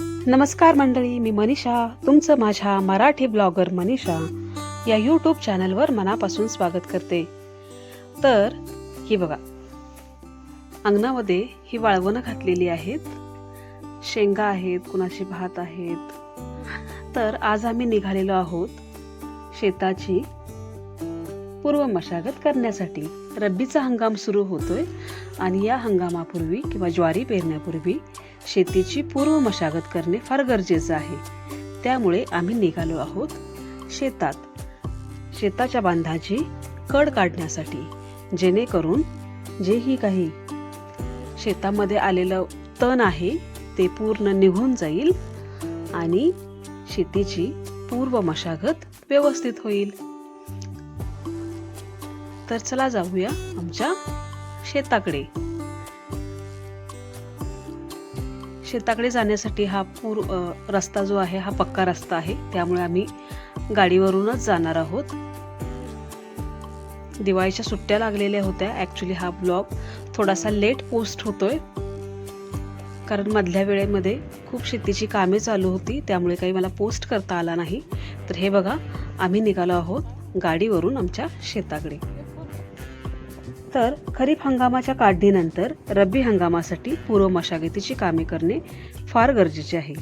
नमस्कार मंडळी मी मनीषा. तुमचं माझ्या मराठी ब्लॉगर मनीषा या यूट्यूब चॅनलवर मनापासून स्वागत करते. तर ही बघा. अंगणामध्ये ही वाळवणं घातलेली आहेत. शेंगा आहेत कुणाशी भात आहेत. तर आज आम्ही निघालेलो आहोत शेताची पूर्व मशागत करण्यासाठी. रब्बीचा हंगाम सुरू होतोय आणि या हंगामापूर्वी किंवा ज्वारी पेरण्यापूर्वी शेतीची पूर्व मशागत करणे फार गरजेचं आहे. त्यामुळे आम्ही निघालो आहोत शेतात. शेताच्या बांधाची कड काढण्यासाठी जेणेकरून जेही काही शेतामध्ये आलेलं तण आहे ते पूर्ण निघून जाईल आणि शेतीची पूर्व मशागत व्यवस्थित होईल. तर चला जाऊया आमच्या शेताकडे. शेताकडे जाण्यासाठी हा पूर रस्ता जो आहे हा पक्का रस्ता आहे. त्यामुळे आम्ही गाडीवरूनच जाणार आहोत. दिवाळीच्या सुट्ट्या लागलेल्या होत्या. ॲक्च्युली हा ब्लॉग थोडासा लेट पोस्ट होतोय. कारण मधल्या वेळेमध्ये खूप शेतीची कामे चालू होती. त्यामुळे काही मला पोस्ट करता आला नाही. तर हे बघा आम्ही निघालो आहोत गाडीवरून आमच्या शेताकडे. तर खरीप हंगामाच्या काढणीनंतर रब्बी हंगामासाठी पूर्व मशागतीची कामे करणे फार गरजेचे आहे.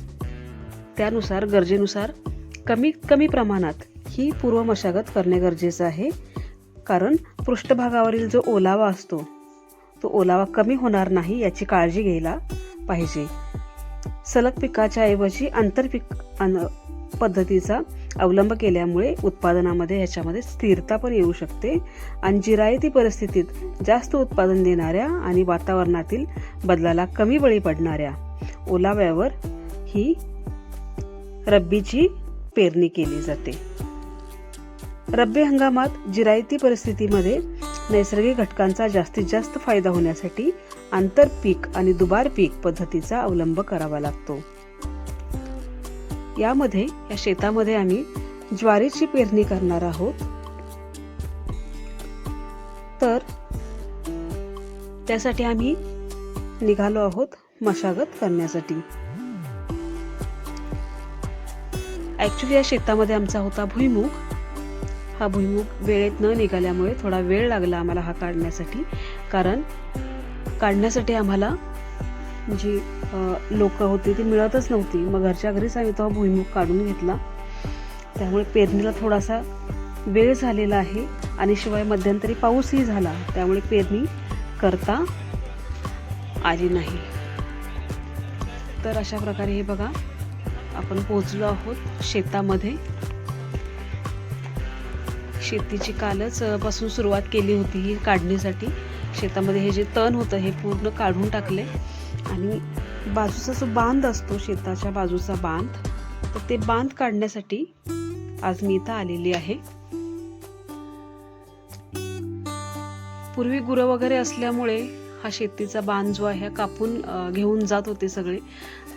त्यानुसार गरजेनुसार कमी कमी प्रमाणात ही पूर्व मशागत करणे गरजेचं आहे. कारण पृष्ठभागावरील जो ओलावा असतो तो ओलावा कमी होणार नाही याची काळजी घ्यायला पाहिजे. सलग पिकाच्या ऐवजी आंतरपिक अन- पद्धतीचा अवलंब केल्यामुळे उत्पादनामध्ये ह्याच्यामध्ये स्थिरता पण येऊ शकते. आणि जिरायती परिस्थितीत जास्त उत्पादन देणाऱ्या आणि वातावरणातील बदलाला कमी बळी पडणाऱ्या ओलाव्यावर ही रब्बीची पेरणी केली जाते. रब्बी हंगामात जिरायती परिस्थितीमध्ये नैसर्गिक घटकांचा जास्तीत जास्त फायदा होण्यासाठी आंतरपीक आणि दुबार पीक पद्धतीचा अवलंब करावा लागतो. यामध्ये या शेतामध्ये आम्ही ज्वारीची पेरणी करणार आहोत. तर त्यासाठी आम्ही निघालो आहोत मशागत करण्यासाठी. ॲक्च्युली या शेतामध्ये आमचा होता भुईमुग. हा भुईमुग वेळेत न निघाल्यामुळे थोडा वेळ लागला आम्हाला हा काढण्यासाठी. कारण काढण्यासाठी आम्हाला म्हणजे, जी लोक होती ती मिळतच नव्हती. मग घरच्या घरीच आम्ही तो भुईमुग काढून घेतला. त्यामुळे पेरणीला थोडासा वेळ झालेला आहे आणि शिवाय मध्यंतरी पाऊसही झाला. त्यामुळे पेरणी करता आली नाही. तर अशा प्रकारे हे बघा आपण पोहोचलो आहोत शेतामध्ये. शेतीची कालच पासून सुरुवात केली होती ही काढणीसाठी. शेतामध्ये हे जे तण होतं हे पूर्ण काढून टाकले. आणि बाजूचा जो बांध असतो शेताच्या बाजूचा बांध तर ते बांध काढण्यासाठी आज मी इथं आलेली आहे. पूर्वी गुरं वगैरे असल्यामुळे हा शेतीचा बांध जो आहे हा कापून घेऊन जात होते सगळे.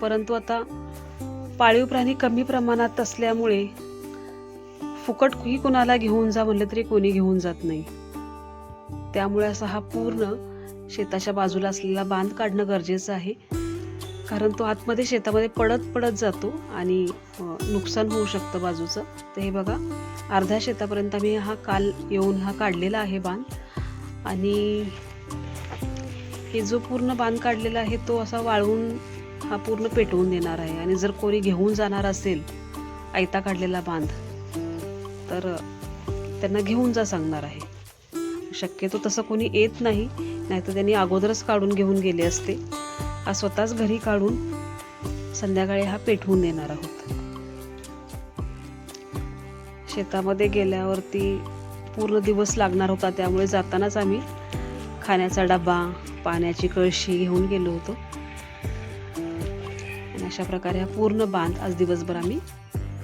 परंतु आता पाळीव प्राणी कमी प्रमाणात असल्यामुळे फुकट ही कोणाला घेऊन जा म्हणलं तरी कोणी घेऊन जात नाही. त्यामुळे असा हा पूर्ण शेताच्या बाजूला असलेला बांध काढणं गरजेचं आहे. कारण तो आतमध्ये शेतामध्ये पडत पडत जातो आणि नुकसान होऊ शकतं बाजूचं. तर हे बघा अर्ध्या शेतापर्यंत आम्ही हा काल येऊन हा काढलेला आहे बांध. आणि हे जो पूर्ण बांध काढलेला आहे तो असा वाळवून हा पूर्ण पेटवून देणार आहे. आणि जर कोणी घेऊन जाणार असेल आयता काढलेला बांध तर त्यांना घेऊन जा सांगणार आहे. शक्यतो तसं कोणी येत नाही. नाहीतर त्यांनी अगोदरच काढून घेऊन गेले असते. हा स्वतःच घरी काढून संध्याकाळी हा पेटवून देणार आहोत. शेतामध्ये गेल्यावरती पूर्ण दिवस लागणार होता त्यामुळे जातानाच आम्ही खाण्याचा डबा पाण्याची कळशी घेऊन गेलो होतो. आणि अशा प्रकारे हा पूर्ण बांध आज दिवसभर आम्ही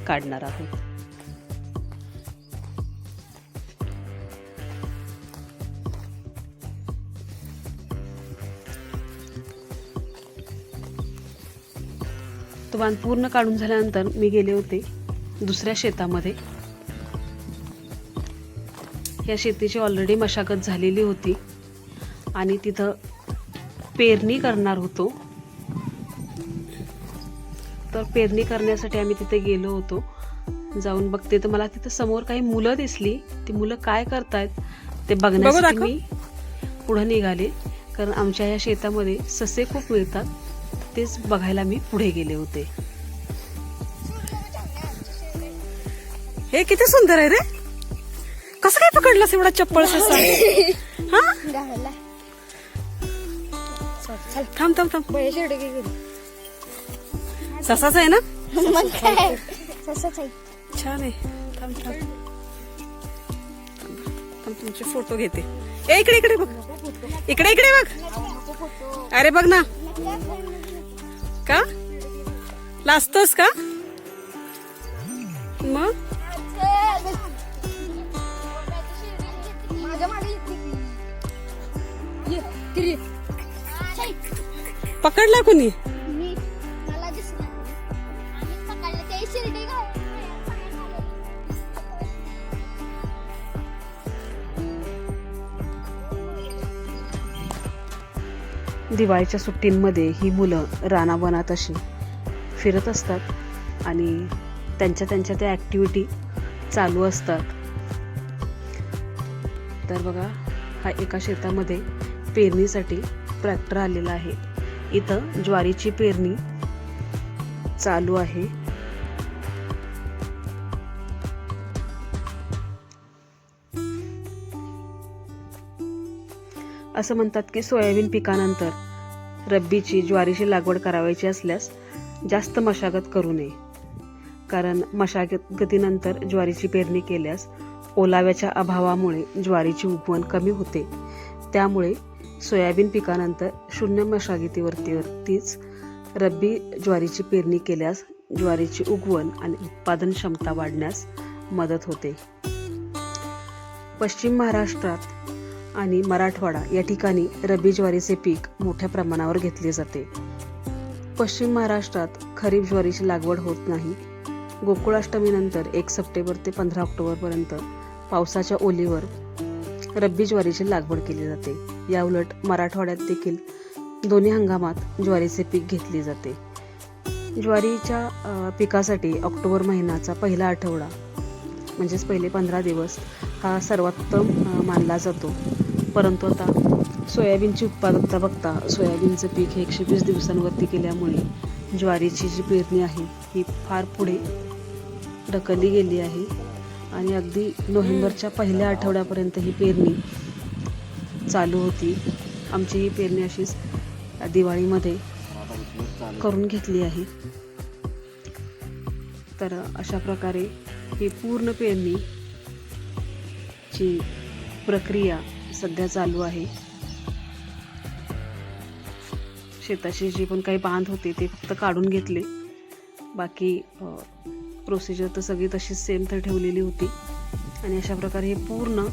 काढणार आहोत. बांध पूर्ण काढून झाल्यानंतर मी गेले होते दुसऱ्या शेतामध्ये. या शेतीची ऑलरेडी मशागत झालेली होती आणि तिथं पेरणी करणार होतो. तर पेरणी करण्यासाठी आम्ही तिथे गेलो होतो. जाऊन बघते तर मला तिथं समोर काही मुलं दिसली. ती मुलं काय करतायत ते बघण्यासाठी. मी पुढे निघाले. कारण आमच्या या शेतामध्ये ससे खूप मिळतात. तेच बघायला मी पुढे गेले होते. हे किती सुंदर आहे रे. कसं काय पकडलास एवढा चप्पल ससा? हा? थांब थांब थांब. ससाच आहे ना? छान आहे. थांब थांब. थांब तुमचे फोटो घेते. ए इकडे इकडे बघ. इकडे इकडे बघ. अरे बघ ना. का? लाजतोस का? मग. पकडला कुणी? दिवाळीच्या सुट्टींमध्ये ही मुलं रानावनात अशी फिरत असतात आणि त्यांच्या त्यांच्या त्या ॲक्टिव्हिटी चालू असतात. तर बघा हा एका शेतामध्ये पेरणीसाठी ट्रॅक्टर आलेला आहे. इथं ज्वारीची पेरणी चालू आहे. असं म्हणतात की सोयाबीन पिकानंतर रब्बीची ज्वारीची लागवड करावायची असल्यास जास्त मशागत करू नये. कारण मशागतीनंतर ज्वारीची पेरणी केल्यास ओलाव्याच्या अभावामुळे ज्वारीची उगवण कमी होते. त्यामुळे सोयाबीन पिकानंतर शून्य मशागतीवरतीवरतीच रब्बी ज्वारीची पेरणी केल्यास ज्वारीची उगवण आणि उत्पादन क्षमता वाढण्यास मदत होते. पश्चिम महाराष्ट्रात आणि मराठवाडा या ठिकाणी रब्बी ज्वारीचे पीक मोठ्या प्रमाणावर घेतले जाते. पश्चिम महाराष्ट्रात खरीप ज्वारीची लागवड होत नाही. गोकुळाष्टमीनंतर एक सप्टेंबर ते पंधरा ऑक्टोबरपर्यंत पावसाच्या ओलीवर रब्बी ज्वारीची लागवड केली जाते. याउलट मराठवाड्यात देखील दोन्ही हंगामात ज्वारीचे पीक घेतले जाते. ज्वारीच्या पिकासाठी ऑक्टोबर महिन्याचा पहिला आठवडा म्हणजेच पहिले पंधरा दिवस हा सर्वोत्तम मानला जातो. परंतु आता सोयाबीनची उत्पादकता बघता सोयाबीनचं पीक हे एकशे वीस दिवसांवरती केल्यामुळे ज्वारीची जी पेरणी आहे ही फार पुढे ढकलली गेली आहे. आणि अगदी नोव्हेंबरच्या पहिल्या आठवड्यापर्यंत ही पेरणी चालू होती. आमची ही पेरणी अशीच दिवाळीमध्ये करून घेतली आहे. तर अशा प्रकारे ही पूर्ण पेरणी ची प्रक्रिया सध्या चालू आहे. शेताचे जे पण काही बांध होते ते फक्त काढून घेतले. बाकी प्रोसिजर तर सगळी तशीच सेम तर ठेवलेली होती. आणि अशा प्रकारे हे पूर्ण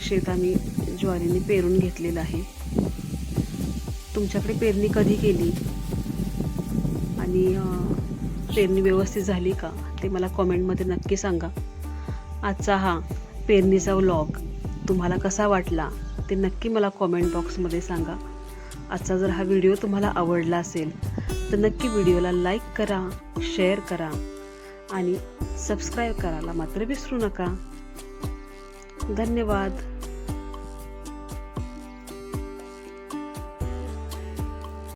शेत आम्ही ज्वारीने पेरून घेतलेलं आहे. तुमच्याकडे पेरणी कधी केली? आणि पेरणी व्यवस्थित झाली का? ते मला कॉमेंटमध्ये नक्की सांगा. आजचा हा पेरणीचा व्लॉग तुम्हाला कसा वाटला ते नक्की मला कॉमेंट बॉक्समध्ये सांगा. आजचा जर हा व्हिडिओ तुम्हाला आवडला असेल तर नक्की व्हिडिओला लाईक करा शेअर करा आणि सबस्क्राईब करायला मात्र विसरू नका. धन्यवाद.